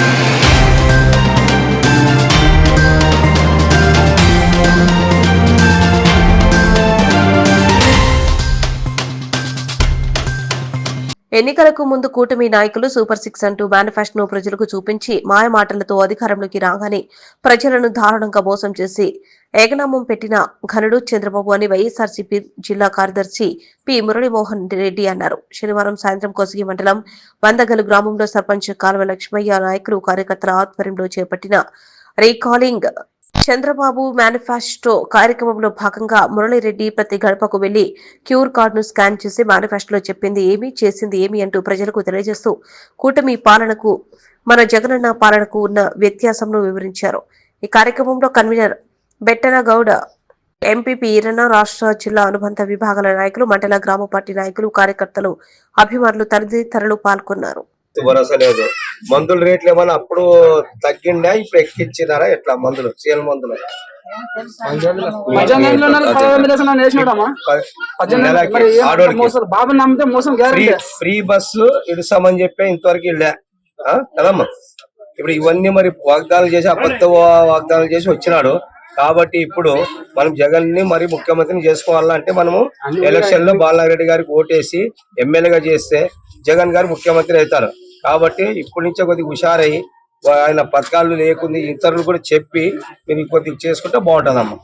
Thank you. ఎన్నికలకు ముందు కూటమి నాయకులు సూపర్ సిక్స్ అంటూ మేనిఫెస్టోను ప్రజలకు చూపించి మాయమాటలతో అధికారంలోకి రాగానే ప్రజలను దారుణంగా మోసం చేసి ఏకనామం పెట్టిన ఘనుడు చంద్రబాబు అని వైఎస్ఆర్సీపీ జిల్లా కార్యదర్శి పి మురళీమోహన్ రెడ్డి అన్నారు. శనివారం సాయంత్రం కొసగి మండలం వందగలు గ్రామంలో సర్పంచ్ కాల్వ లక్ష్మయ్య నాయకులు కార్యకర్తల ఆధ్వర్యంలో చేపట్టిన రీకాలింగ్ చంద్రబాబు మేనిఫెస్టో కార్యక్రమంలో భాగంగా మురళీరెడ్డి ప్రతి గడపకు వెళ్ళి క్యూర్ కార్డును స్కాన్ చేసి మేనిఫెస్టోలో చెప్పింది ఏమి చేసింది ఏమి అంటూ ప్రజలకు తెలియజేస్తూ కూటమి పాలనకు మన జగనన్న పాలనకు ఉన్న వ్యత్యాసంను వివరించారు. ఈ కార్యక్రమంలో కన్వీనర్ బెట్టనగౌడ ఎంపీపీ ఈరన్న రాష్ట్ర జిల్లా అనుబంధ విభాగాల నాయకులు మండల గ్రామ పార్టీ నాయకులు కార్యకర్తలు అభిమానులు తదితరులు పాల్గొన్నారు. భరోసా లేదు. మందుల రేట్లు ఏమన్నా అప్పుడు తగ్గిండా ఇప్పుడు ఎక్కించినారా ఎట్లా మందులు? సీఎల్ మందులు? ఫ్రీ బస్సు ఇడుస్తామని చెప్పి ఇంతవరకు వెళ్ళా? కదమ్మా? ఇప్పుడు ఇవన్నీ మరి వాగ్దానాలు చేసి అబద్ధ వాగ్దానాలు చేసి వచ్చినాడు. కాబట్టి ఇప్పుడు మనం జగన్ని మరి ముఖ్యమంత్రిని చేసుకోవాలంటే మనము ఎలక్షన్లో బాలనారెడ్డి గారికి ఓటేసి ఎమ్మెల్యేగా చేస్తే జగన్ గారు ముఖ్యమంత్రి అవుతారు. కాబట్టి ఇప్పటి నుంచే కొద్దిగా హుషారయ్యి ఆయన పథకాలు లేకుండా ఇతరులు కూడా చెప్పి మీరు కొద్దిగా చేసుకుంటే బాగుంటుందమ్మా.